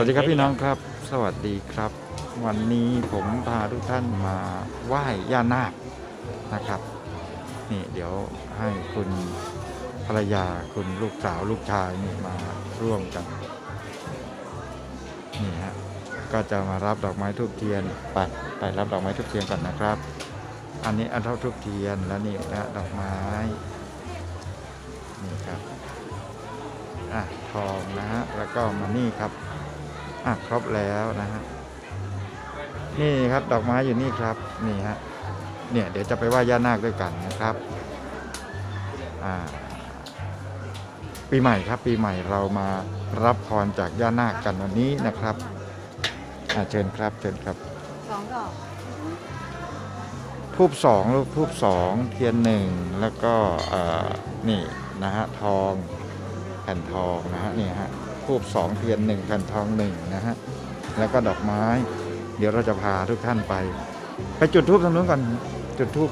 วัสดีครับพี่น้องครับ สวัสดีครับ วันนี้ผมพาทุกท่านมาไหว้ย่านาคนะครับ นี่เดี๋ยวให้คุณภรรยาคุณลูกสาวลูกชายนี่มาร่วมกันนี่ฮะก็จะมารับดอกไม้ทูบเทียนไปไปรับดอกไม้ทูบเทียนก่อนนะครับ อันนี้อันเท่าทูบเทียนแล้วนี่นะดอกไม้นี่ครับอะทองนะฮะแล้วก็มานี่ครับ อะครบแล้วนะฮะนี่ครับดอกไม้อยู่นี่ครับนี่ฮะเนี่ยเดี๋ยวจะไปไหว้ย่านาคด้วยกันนะครับอ่าปีใหม่ครับปีใหม่เรามารับพรจากย่านาคกันวันนี้นะครับอ่าเชิญครับเชิญครับสองดอกทูบสองลูกทูบสองเทียนหนึ่งแล้วก็เอ่อนี่นะฮะทองแผ่นทองนะฮะนี่ฮะ ทูบสองเทียนหนึ่งแผ่นทองหนึ่งนะฮะแล้วก็ดอกไม้ เดี๋ยวเราจะพาทุกท่านไป ไปจุดทูบตรงนู้นก่อนจุดทูบ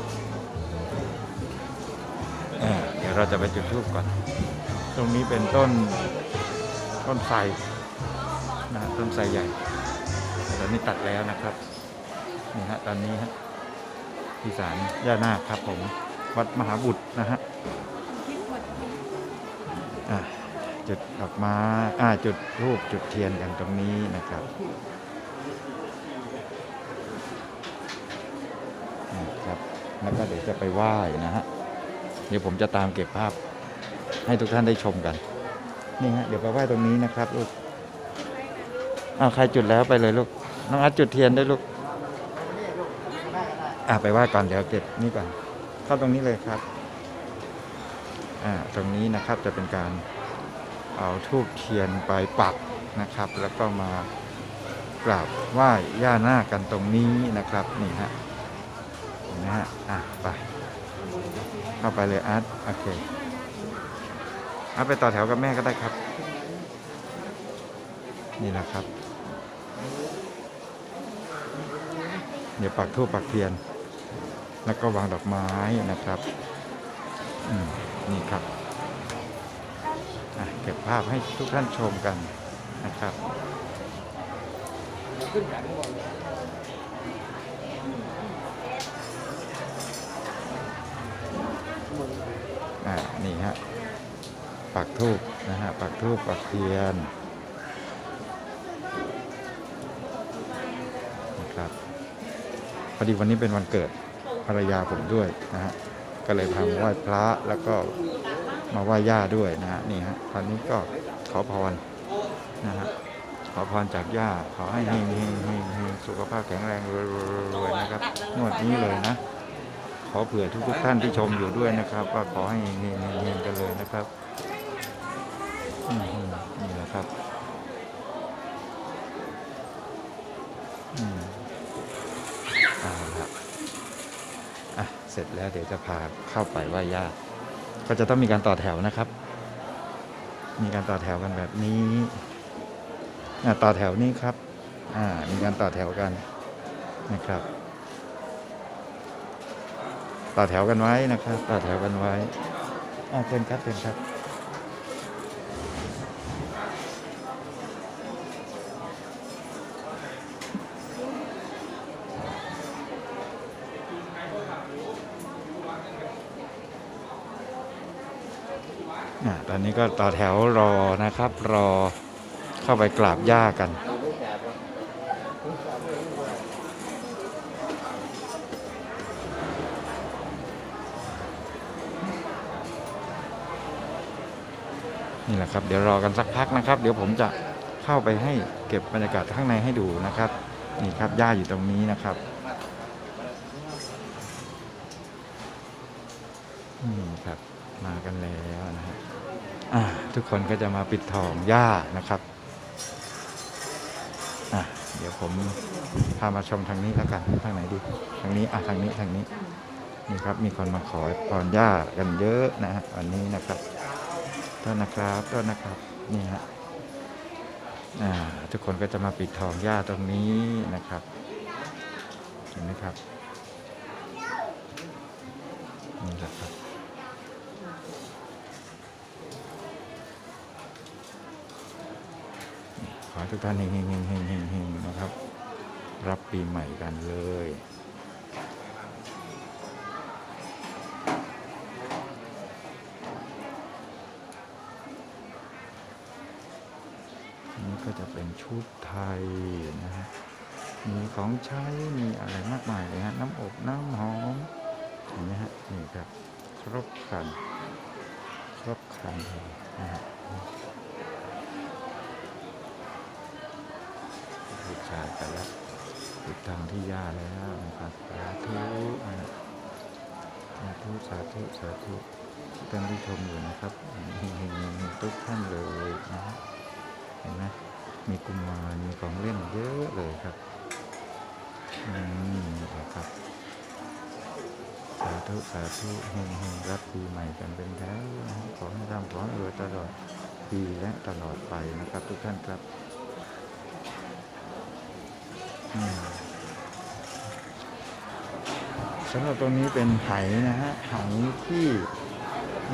เดี๋ยวเราจะไปจุดทูบก่อน ตรงนี้เป็นต้นต้นไทรนะฮะต้นไทรใหญ่ตอนนี้ตัดแล้วนะครับนี่ฮะตอนนี้ฮะที่ศาลย่านาคครับผม วัดมหาบุตรนะฮะอะ จุดดอกไม้อ่าจุดรูปจุดเทียนกันตรงนี้นะครับนี่ครับแล้วก็เดี๋ยวจะไปไหว้นะฮะเดี๋ยวผมจะตามเก็บภาพให้ทุกท่านได้ชมกันนี่ฮะเดี๋ยวไปไหว้ตรงนี้นะครับลูกอ้าใครจุดแล้วไปเลยลูกน้องอัดจุดเทียนได้ลูกอะไปไหว้ก่อนเดี๋ยวเก็บนี่ก่อนเข้าตรงนี้เลยครับอ่าตรงนี้นะครับจะเป็นการ เอาทูบเทียนไปปักนะครับ แล้วก็มากราบไหว้ย่าหน้ากันตรงนี้นะครับนี่ฮะนไหมฮะอะไปเข้าไปเลยอาร์ตโอเคอาร์ตไปต่อแถวกับแม่ก็ได้ครับ นี่นะครับ เดี๋ยวปักทูบปักเทียน แล้วก็วางดอกไม้นะครับ อืมนี่ครับ เก็บภาพให้ทุกท่านชมกันนะครับอ่านี่ฮะปักทูบนะฮะปักทูบปักเทียนนะครับพอดีวันนี้เป็นวันเกิดภรรยาผมด้วยนะฮะก็เลยพามไหว้พระแล้วก็ มาไหว้ย่าด้วยนะฮะนี่ฮะตอนนี้ก็ขอพรนะฮะขอพรจากย่าขอให้เฮงเฮงเฮงเฮงสุขภาพแข็งแรงรวยรวยนะครับงวดนี้เลยนะ ขอเผื่อทุกทุกๆท่านที่ชมอยู่ด้วยนะครับ ว่าขอให้เฮงเฮงเฮงกันเลยนะครับนี่แหละครับอืมเอาอะเสร็จแล้วเดี๋ยวจะพาเข้าไปไหว้ย่า ก็จะต้องมีการต่อแถวนะครับ มีการต่อแถวกันแบบนี้ต่อแถวนี้ครับมีการต่อแถวกันนะครับ ต่อแถวกันไว้นะครับ ต่อแถวกันไว้อ่าเชิญครับเชิญครับ ตอนนี้ก็ต่อแถวรอนะครับ รอเข้าไปกราบย่ากันนี่แหละครับเดี๋ยวรอกันสักพักนะครับ เดี๋ยวผมจะเข้าไปให้เก็บบรรยากาศข้างในให้ดูนะครับ นี่ครับย่าอยู่ตรงนี้นะครับ อืมครับมากันแล้วนะฮะอ่าทุกคนก็จะมาปิดทองย่านะครับอะเดี๋ยวผมพามาชมทางนี้แล้วกันทางไหนดีทางนี้อะทางนี้ทางนี้นี่ครับมีคนมาขอพรย่ากันเยอะนะฮะวันนี้นะครับต้นนะครับต้นนะครับนี่ฮะอ่าทุกคนก็จะมาปิดทองย่าตรงนี้นะครับเห็นไหมครับนี่แหละครับ อ ให้ทุกท่านเฮงเฮงเฮงเฮงเฮงเฮงนะครับ รับปีใหม่กันเลยนี่ก็จะเป็นชุดไทยนะฮะมีของใช้มีอะไรมากมายเลยฮะน้ำอบน้ำหอมเห็นไหมฮะนี่ครับครบครันครบครันเลยนะฮะบู ชากันแล้วติดทางที่ยาแล้วนะครับสาธุนะสาธุสาธุสาธุท่านที่ชมอยู่นะครับเฮงเฮงเฮงทุกท่านเลยนะฮะเห็นไหมมีกุมารมีของเล่นเยอะเลยครับนี่แหละครับ สาธุสาธุเฮงเฮงรับปีใหม่กันเป็นแถวขอให้ร่ำขอให้รวยตลอดปีและตลอดไปนะครับ ทุกท่านครับ สำหรับตรงนี้เป็นไหนะฮะไหที่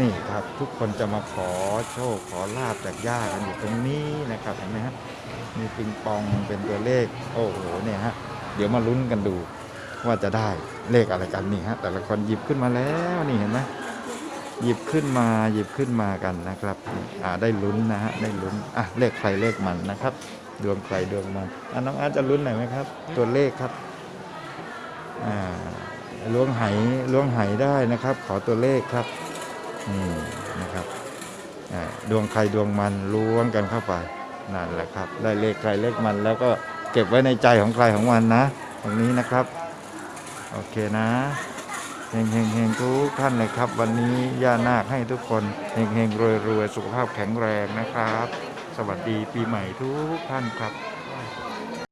นี่ครับทุกคนจะมาขอโชคขอลาบจากย่ากันอยู่ตรงนี้นะครับเห็นไหมฮะมีปิงปองเป็นตัวเลข โอ้โหเนี่ยฮะเดี๋ยวมาลุ้นกันดูว่าจะได้เลขอะไรกันนี่ฮะแต่ละคนหยิบขึ้นมาแล้วนี่เห็นไหมหยิบขึ้นมาหยิบขึ้นมากันนะครับอ่าได้ลุ้นนะฮะได้ลุ้นอะเลขใครเลขมันนะครับ ดวงใครดวงมันอะน้องอาร์ตจะลุ้นหน่อยไหมครับ ตัวเลขครับอ่าล้วงไหล้วงไหได้นะครับ ขอตัวเลขครับนี่นะครับอ่าดวงใครดวงมันล้วงกันเข้าไปนั่นแหละครับ ได้เลขใครเลขมันแล้วก็เก็บไว้ในใจของใครของมันนะ ตรงนี้นะครับ โอเคนะเฮงเฮงเฮงทุกท่านเลยครับ วันนี้ย่านาคให้ทุกคนเฮงเฮงรวยรวยสุขภาพแข็งแรงนะครับ สวัสดีปีใหม่ทุกท่านครับ